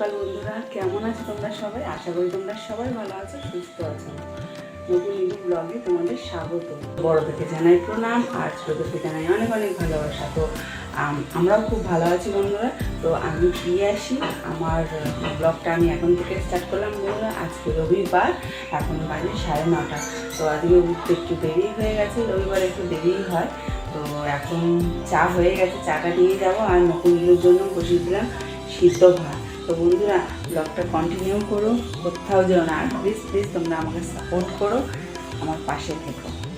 সকাল বন্ধুরা, কেমন আছো তোমরা সবাই? আশা করি তোমরা সবাই ভালো আছো, সুস্থ আছো। নতুন ইউটিউব ব্লগে তোমাদের স্বাগত। বড়দেরকে জানাই প্রণাম, আর ছোট থেকে জানাই অনেক অনেক ভালোবাসা। তো আমরাও খুব ভালো আছি বন্ধুরা। তো আমি ফিরে আসি। আমার ব্লগটা আমি এখন থেকে স্টার্ট করলাম বন্ধুরা। আজকে রবিবার, এখন বাজে সাড়ে নটা। তো আজকে উঠতে একটু দেরি হয়ে গেছে, রবিবার একটু দেরিই হয়। তো এখন চা হয়ে গেছে, চাটা নিয়ে যাব। আর নকুলগুলোর জন্য বসিয়ে দিলাম সিদ্ধ ভাত। তো বন্ধুরা ব্লগটা কন্টিনিউ করো। কোথাও যেও না। আর প্লিজ প্লিজ তোমরা আমাকে সাপোর্ট করো। আমার পাশে থেকো।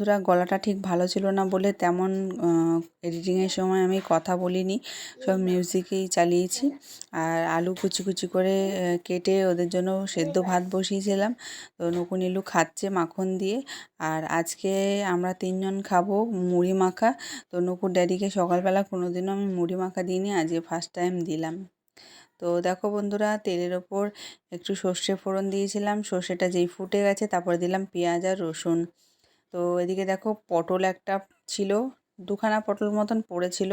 বন্ধুরা, গলাটা ঠিক ভালো ছিল না বলে তেমন এডিটিংয়ের সময় আমি কথা বলিনি। সব মিউজিকেই চালিয়েছি। আর আলু কুচি কুচি করে কেটে ওদের জন্য সেদ্ধ ভাত বসিয়েছিলাম। তো নকুন ইলু খাচ্ছে মাখন দিয়ে। আর আজকে আমরা তিনজন খাব মুড়ি মাখা। তো নকুর ড্যাডিকে সকালবেলা কোনোদিনও আমি মুড়ি মাখা দিইনি, আজকে ফার্স্ট টাইম দিলাম। তো দেখো বন্ধুরা, তেলের ওপর একটু সর্ষে ফোড়ন দিয়েছিলাম। সর্ষেটা যেই ফুটে গেছে, তারপরে দিলাম পেঁয়াজ আর রসুন। তো এদিকে দেখো পটল একটা ছিল, দুখানা পটল মতন পড়েছিল।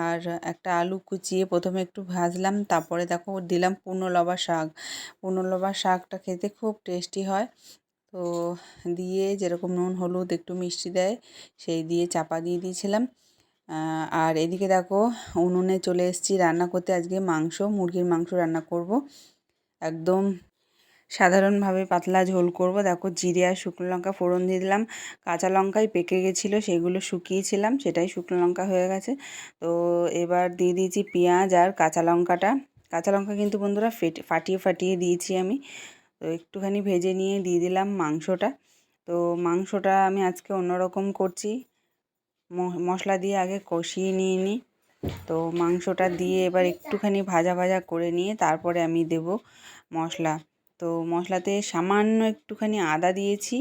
আর একটা আলু কুচিয়ে প্রথমে একটু ভাজলাম, তারপরে দেখো দিলাম পুনলবা শাক। পুনলবা শাকটা খেতে খুব টেস্টি হয়। তো দিয়ে যেরকম নুন, হলুদ, একটু মিষ্টি দেয়, সেই দিয়ে চাপা দিয়ে দিয়েছিলাম। আর এদিকে দেখো উনুনে চলে এসেছি রান্না করতে। আজকে মাংস, মুরগির মাংস রান্না করব। একদম সাধারণভাবে পাতলা ঝোল করব। দেখো জিরে আর শুকনো লঙ্কা ফোড়ন দিয়ে দিলাম। কাঁচা লঙ্কাই পেকে গেছিল, সেগুলো শুকিয়েছিলাম, সেটাই শুকনো লঙ্কা হয়ে গেছে। তো এবার দিয়ে দিয়েছি পেঁয়াজ আর কাঁচা লঙ্কাটা। কাঁচা লঙ্কা কিন্তু বন্ধুরা ফেটে, ফাটিয়ে ফাটিয়ে দিয়েছি আমি। তো একটুখানি ভেজে নিয়ে দিয়ে দিলাম মাংসটা। তো মাংসটা আমি আজকে অন্যরকম করছি। মশলা দিয়ে আগে কষিয়ে নিয়ে নিই। তো মাংসটা দিয়ে এবার একটুখানি ভাজা ভাজা করে নিয়ে তারপরে আমি দেব মশলা। তো মশলাতে সামান্য একটুখানি আদা দিয়েছি,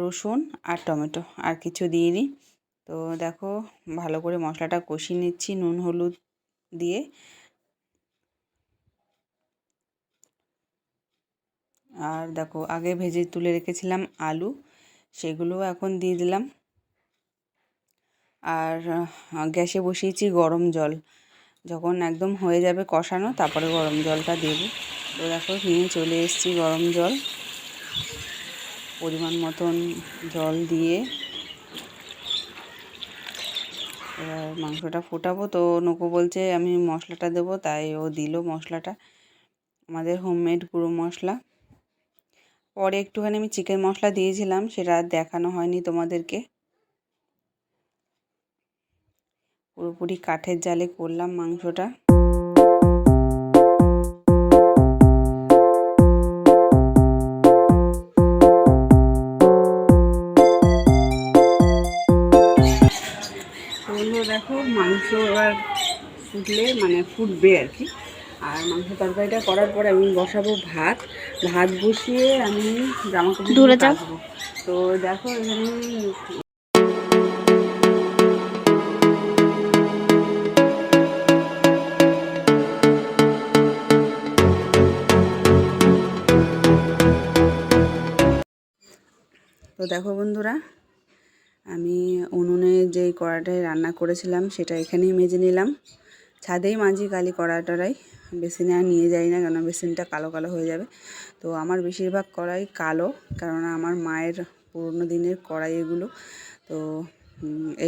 রসুন আর টমেটো আর কিছু দিইনি তো দেখো ভালো করে মশলাটা কষিয়ে নিচ্ছি নুন, হলুদ দিয়ে। আর দেখো আগে ভেজে তুলে রেখেছিলাম আলু, সেগুলো এখন দিয়ে দিলাম। আর গ্যাসে বসিয়েছি গরম জল। যখন একদম হয়ে যাবে কষানো, তারপরে গরম জলটা দেব। তো দেখো, নিয়ে চলে এসেছি গরম জল। পরিমাণ মতন জল দিয়ে। এবার মাংসটা ফোটাবো তো, নকু বলছে আমি মশলাটা দেবো, তাই ও দিল মশলাটা। আমাদের হোমমেড গুঁড়ো মশলা। পরে একটুখানি আমি চিকেন মশলা দিয়েছিলাম, সেটা আর দেখানো হয়নি তোমাদেরকে। পুরোপুরি কাঠের জালে করলাম মাংসটা। দেখো মাংস এবার ফুটলে মানে ফুটবে আর কি। আর মাংস তরকারিটা করার পরে আমি বসাবো ভাত। ভাত বসিয়ে আমি জামা কাপড় কাচবো তো দেখো এখানে তো দেখো বন্ধুরা আমি উনুনে যেই কড়াটায় রান্না করেছিলাম সেটা এখানেই মেজে নিলাম। ছাদেই মাঝি কালি কড়াটারাই বেসিনে আর নিয়ে যাই না কেন বেসিনটা কালো কালো হয়ে যাবে। তো আমার বেশিরভাগ কড়াই কালো কেননা আমার মায়ের পুরনো দিনের কড়াই এগুলো। তো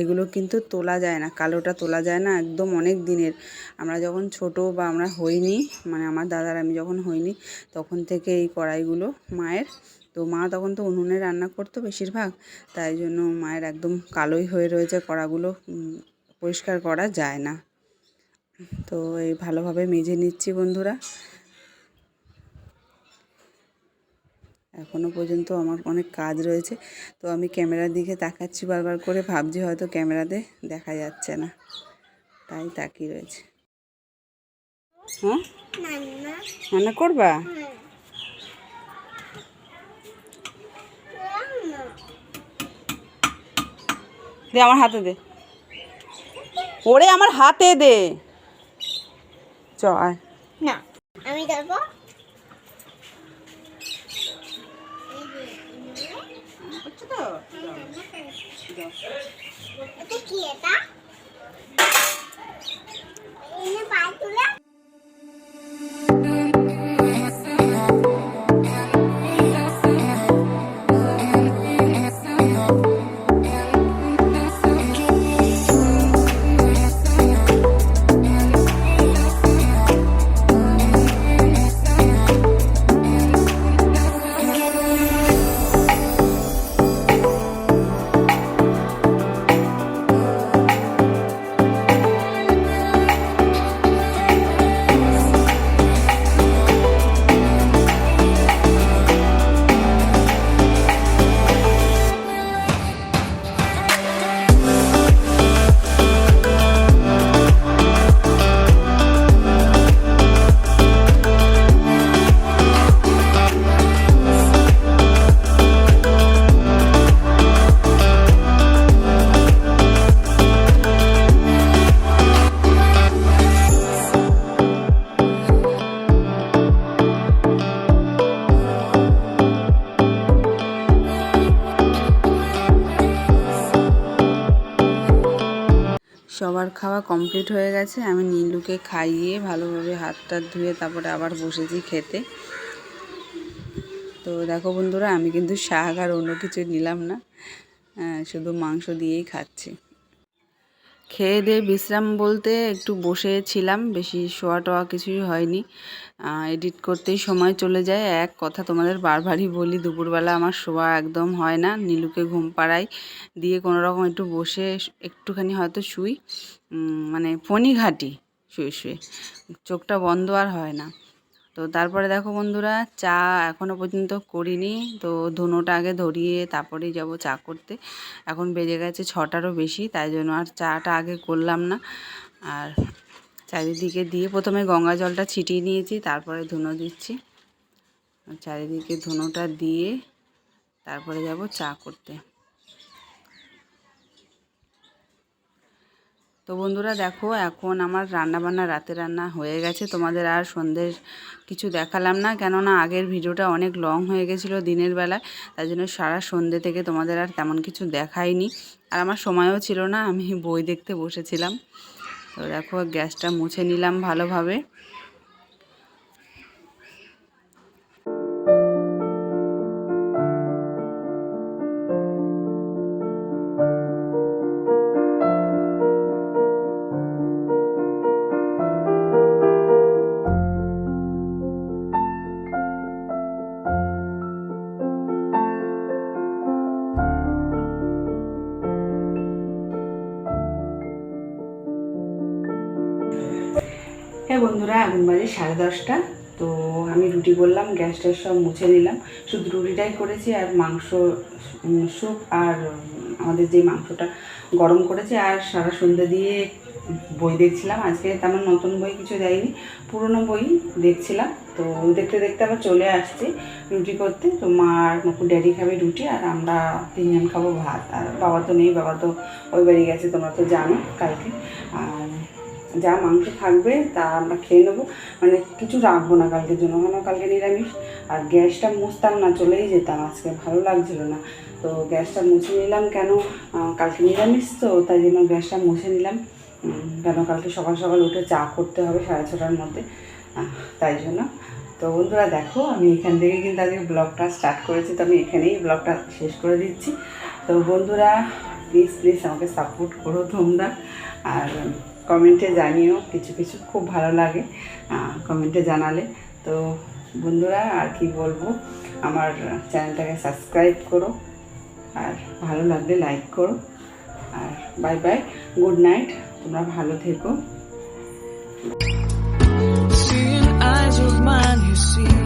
এগুলো কিন্তু তোলা যায় না, কালোটা তোলা যায় না একদম অনেক দিনের। আমরা যখন ছোট বা আমরা হইনি মানে আমার দাদার আমি যখন হইনি, তখন থেকে এই কড়াইগুলো মায়ের তো মা তখন তো উনুনে রান্না করতো বেশিরভাগ তাই জন্য মায়ের একদম কালোই হয়ে রয়েছে কড়াগুলো পরিষ্কার করা যায় না। তো এই ভালোভাবে মেজে নিচ্ছি বন্ধুরা। এখনও পর্যন্ত আমার অনেক কাজ রয়েছে তো আমি ক্যামেরার দিকে তাকাচ্ছি বারবার করে ভাবছি হয়তো ক্যামেরাতে দেখা যাচ্ছে না তাই তাকিয়ে রয়েছে। হ্যাঁ? রান্না করবা? দে আমার হাতে দে। ওরে আমার হাতে দে। চ আয়। না আমি দেবো। খাওয়া কমপ্লিট হয়ে গেছে। আমি নীলুকে খাইয়ে ভালোভাবে হাত টাত ধুয়ে তারপরে আবার বসেছি খেতে। তো দেখো বন্ধুরা, আমি কিন্তু শাক আর অন্য কিছু নিলাম না। শুধু মাংস দিয়েই খাচ্ছি। খেয়ে দিয়ে বিশ্রাম বলতে একটু বসেছিলাম, বেশি শোয়া টোয়া কিছুই হয়নি। এডিট করতেই সময় চলে যায়। এক কথা তোমাদের বারবারই বলি, দুপুরবেলা আমার শোয়া একদম হয় না। নীলুকে ঘুম পাড়াই দিয়ে কোনো রকম একটু বসে একটুখানি হয়তো শুই। মানে ফোনই ঘাটি শুয়ে শুয়ে। চোখটা বন্ধ আর হয় না। তো তারপরে দেখো বন্ধুরা, চা এখনও পর্যন্ত করিনি। তো ধুনোটা আগে ধরিয়ে তারপরেই যাব চা করতে। এখন বেজে গেছে ছটারও বেশি, তাই জন্য আর চাটা আগে করলাম না। আর চারিদিকে দিয়ে প্রথমে গঙ্গা জলটা ছিটিয়ে নিয়েছি, তারপরে ধুনো দিচ্ছি। চারিদিকে ধুনোটা দিয়ে তারপরে যাব চা করতে। তো বন্ধুরা দেখো, এখন আমার রান্না বান্না রাতে রান্না হয়ে গেছে। তোমাদের আর সন্ধ্যের কিছু দেখালাম না, কেননা আগের ভিডিওটা অনেক লং হয়ে গেছিল দিনের বেলায়, তাই জন্য সারা সন্ধ্যে থেকে তোমাদের আর তেমন কিছু দেখাইনি। আর আমার সময়ও ছিল না, আমি বই দেখতে বসেছিলাম। তো দেখো, গ্যাসটা মুছে নিলাম ভালোভাবে। হ্যাঁ বন্ধুরা, এখন বাজে সাড়ে দশটা। তো আমি রুটি করলাম গ্যাস ট্যাস সব মুছে নিলাম। শুধু রুটিটাই করেছি আর মাংস স্যুপ আর আমাদের যে মাংসটা গরম করেছে আর সারা সন্ধ্যা দিয়ে বই দেখছিলাম। আজকে তেমন নতুন বই কিছু দেয়নি, পুরনো বই দেখছিলাম। তো দেখতে দেখতে আবার চলে আসছি রুটি করতে। তো মা আর মুকুর ড্যাডি খাবে রুটি আর আমরা তিনজন খাব ভাত। আর বাবা তো নেই, বাবা তো ওই বাড়ি গেছে, তোমরা তো জানো কালকে। আর যা মাংস থাকবে তা আমরা খেয়ে নেব। মানে কিছু রাখব না কালকের জন্য, কেন কালকে নিরামিষ? আর গ্যাসটা মুছতাম না, চলেই যেতাম, আজকে ভালো লাগছিল না। তো গ্যাসটা মুছে নিলাম কেন? কালকে নিরামিষ তো, তাই জন্য গ্যাসটা মুছে নিলাম। কেন কালকে সকাল সকাল উঠে চা করতে হবে সাড়ে ছটার মধ্যে? তাই জন্য। তো বন্ধুরা দেখো, আমি এখান থেকে কিন্তু আজকে ব্লগটা স্টার্ট করেছি, তো আমি এখানেই ব্লগটা শেষ করে দিচ্ছি। তো বন্ধুরা প্লিজ প্লিজ আমাকে সাপোর্ট করো তোমরা। আর কমেন্টে জানিও কিছু কিছু খুব ভালো লাগে কমেন্টে জানালে তো বন্ধুরা আর কি বলব আমার চ্যানেলটাকে সাবস্ক্রাইব করো আর ভালো লাগলে লাইক করো আর বাই বাই গুড নাইট তোমরা ভালো থেকো Seeing eyes of mine, you see.